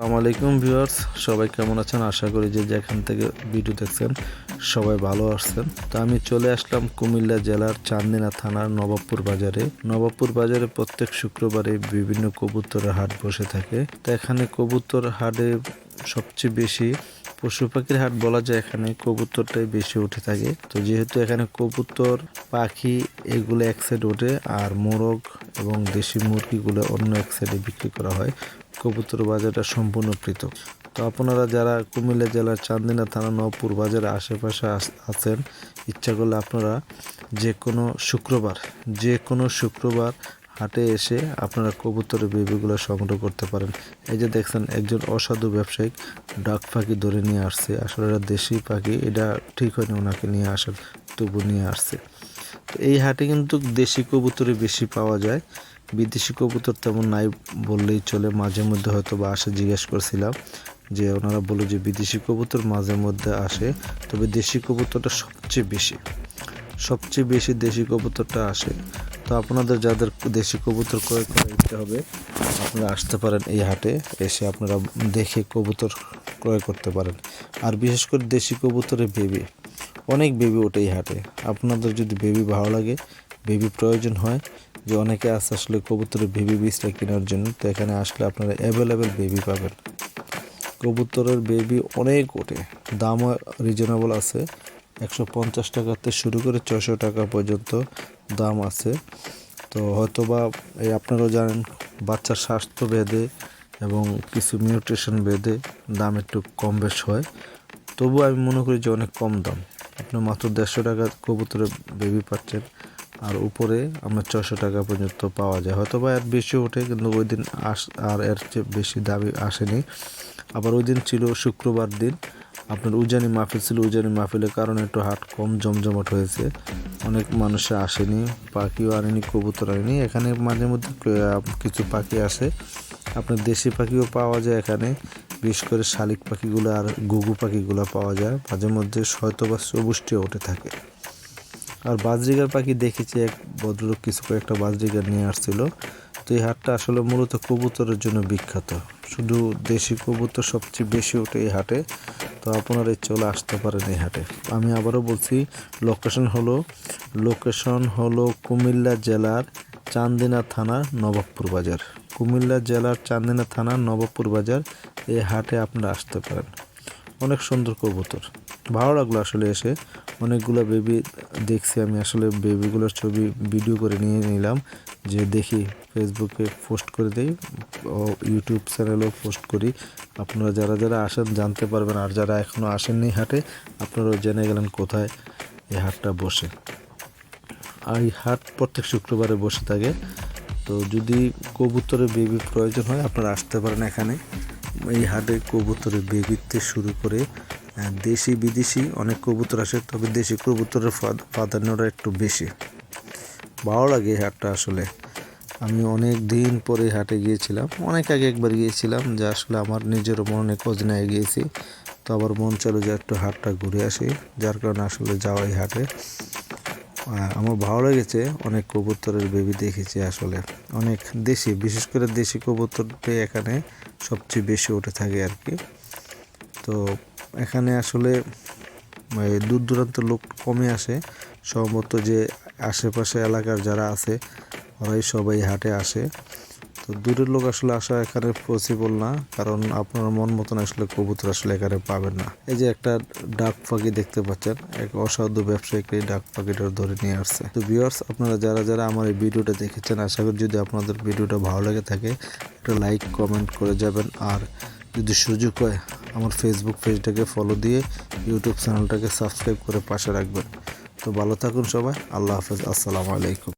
আসসালামু আলাইকুম ভিউয়ার্স, সবাই কেমন আছেন? আশা করি যে যেখান থেকে ভিডিও দেখছেন, সবাই ভালো আসছেন তো আমি চলে আসলাম কুমিল্লা জেলার চান্দিনা থানার নবাবপুর বাজারে। নবাবপুর বাজারে প্রত্যেক শুক্রবারে বিভিন্ন কবুতরের হাট বসে থাকে। তো এখানে কবুতর হাটে সবচেয়ে বেশি পশু পাখির হাট বলা যায়, এখানে কবুতরটাই বেশি উঠে থাকে। তো যেহেতু এখানে কবুতর, পাখি এগুলো এক সাইড ওঠে, আর মোরগ এবং দেশি মুরগিগুলো অন্য এক সাইডে বিক্রি করা হয়। কবুতর বাজারটা সম্পূর্ণ পৃথক। তো আপনারা যারা কুমিল্লা জেলার চান্দিনা থানা নবপুর বাজারের আশেপাশে আছেন, ইচ্ছা করলে আপনারা যে কোনো শুক্রবার যে কোনো শুক্রবার হাটে এসে আপনারা কবুতরের বেবিগুলো সংগ্রহ করতে পারেন। এই যে দেখছেন, একজন অসাধু ব্যবসায়িক ডাক পাখি ধরে নিয়ে আসছে। আসলে এটা দেশি পাখি এটা ঠিক হয়নি, ওনাকে নিয়ে আসার তবু নিয়ে আসছে। এই হাটে কিন্তু দেশি কবুতরই বেশি পাওয়া যায়। বিদেশি কবুতর তেমন নাই বললেই চলে। মাঝে মধ্যে হয়তো বা আসে, জিজ্ঞেস করছিলাম যে ওনারা বলে যে বিদেশি কবুতর মাঝে মধ্যে আসে, তবে দেশি কবুতরটা সবচেয়ে বেশি। সবচেয়ে বেশি দেশি কবুতরটা আসে। তো আপনাদের যাদের দেশি কবুতর ক্রয় করার ইচ্ছে হবে, আপনারা আসতে পারেন এই হাটে, এসে আপনারা দেখে কবুতর ক্রয় করতে পারেন। আর বিশেষ করে দেশি কবুতরের বেবি অনেক বেবি ওঠে এই হাটে। আপনাদের যদি বেবি ভালো লাগে বেবি প্রয়োজন হয়, যে অনেকে আছে আসলে কবুতরের বেবি বীজটা কেনার জন্য, তো এখানে আসলে আপনারা অ্যাভেলেবেল বেবি পাবেন। কবুতরের বেবি অনেক ওঠে দামও রিজনেবল আছে। একশো পঞ্চাশ টাকাতে শুরু করে ছশো টাকা পর্যন্ত দাম আছে। তো হয়তোবা এই আপনারাও জানেন, বাচ্চার স্বাস্থ্য ভেদে এবং কিছু মিউট্রিশন ভেদে দাম একটু কম বেশ হয়। তবু আমি মনে করি যে অনেক কম দাম। আপনি মাত্র দেড়শো টাকা কবুতরের বেবি পাচ্ছেন আর উপরে আমরা ছশো টাকা পর্যন্ত পাওয়া যায়। হয়তো বা এর বেশি ওঠে, কিন্তু ওই দিন আস আর এর চেয়ে বেশি দাবি আসেনি। আবার ওই দিন ছিল শুক্রবার দিন। আপনার উজানি মাহফিল ছিল। উজানি মাহফিলের কারণে একটু হাট কম জমজমাট হয়েছে। অনেক মানুষে আসেনি, পাখিও আনেনি, কবুতর আনেনি। এখানে মাঝে মধ্যে কিছু পাখি আসে আপনার দেশি পাখিও পাওয়া যায় এখানে। বিশেষ করে শালিক পাখিগুলো আর গুগু পাখিগুলো পাওয়া যায়। মাঝে মধ্যে হয়তো বা সবুজটিও উঠে থাকে। আর বাজরিগার পাখি দেখেছি, এক ভদ্রলোক কিছু কয়েকটা বাজরিগার নিয়ে আসছিল। তো এই হাটটা আসলে মূলত কবুতরের জন্য বিখ্যাত। শুধু দেশি কবুতর সবচেয়ে বেশি ওঠে এই হাটে। তো আপনারা এই চলে আসতে পারেন এই হাটে। আমি আবারও বলছি, লোকেশন হলো লোকেশন হলো কুমিল্লা জেলার চান্দিনা থানা, নবাবপুর বাজার। কুমিল্লা জেলার চান্দিনা থানা, নবাবপুর বাজার এই হাটে আপনারা আসতে পারেন। অনেক সুন্দর কবুতর। ভালো লাগল আসলে এসে অনেকগুলো বেবি দেখছি আমি। আসলে বেবিগুলোর ছবি ভিডিও করে নিয়ে নিলাম যে দেখি ফেসবুকে পোস্ট করে দিই ও ইউটিউব চ্যানেলেও পোস্ট করি। আপনারা যারা যারা আসেন জানতে পারবেন, আর যারা এখনও আসেননি হাটে, আপনারাও জেনে গেলেন কোথায় এই হাটটা বসে। এই হাট প্রত্যেক শুক্রবারে বসে থাকে। তো যদি কবুতরের বেবি প্রয়োজন হয়, আপনারা আসতে পারেন এখানে। এই হাটে কবুতরের বেবিতে শুরু করে দেশি, বিদেশি অনেক কবুতর আসে, তবে দেশি কবুতরের প্রাধান্যটা একটু বেশি। ভালো লাগে এই হাটটা আসলে। আমি অনেক দিন পরে হাটে গিয়েছিলাম। অনেক আগে একবার গিয়েছিলাম, যে আসলে আমার নিজেরও মনে খোঁজ নিয়ে গিয়েছি। তো আবার মন চলে যে একটু হাটটা ঘুরে আসি, যার কারণে আসলে যাওয়াই হাটে। আমার ভালো লেগেছে। অনেক কবুতরের বেবি দেখেছি আসলে। অনেক দেশি, বিশেষ করে দেশি কবুতরটাই এখানে সবচেয়ে বেশি উঠে থাকে আর কি। তো এখানে আসলে দূর দূরান্ত লোক কমে আসে। সম্ভবত যে আশেপাশে এলাকার যারা আছে, ওরাই সবাই হাটে আসে। তো দূরের লোক আসলে আসা এখানে পসিবল না, কারণ আপনার মন মতন আসলে কবুতর আসলে এখানে পাবেন না। এই যে একটা ডাক পাখি দেখতে পাচ্ছেন, এক অসাধু ব্যবসায়িক এই ডাক পাখিটা ধরে নিয়ে আসছে। তো ভিউয়ার্স আপনারা যারা যারা আমার এই ভিডিওটা দেখেছেন, আশা করি যদি আপনাদের ভিডিওটা ভালো লেগে থাকে, একটা লাইক কমেন্ট করে যাবেন। আর যদি সুযোগ হয়, আমার ফেসবুক পেজটাকে ফলো দিয়ে ইউটিউব চ্যানেলটাকে সাবস্ক্রাইব করে পাশে রাখবেন। তো ভালো থাকুন সবাই, আল্লাহ হাফেজ, আসসালামু আলাইকুম।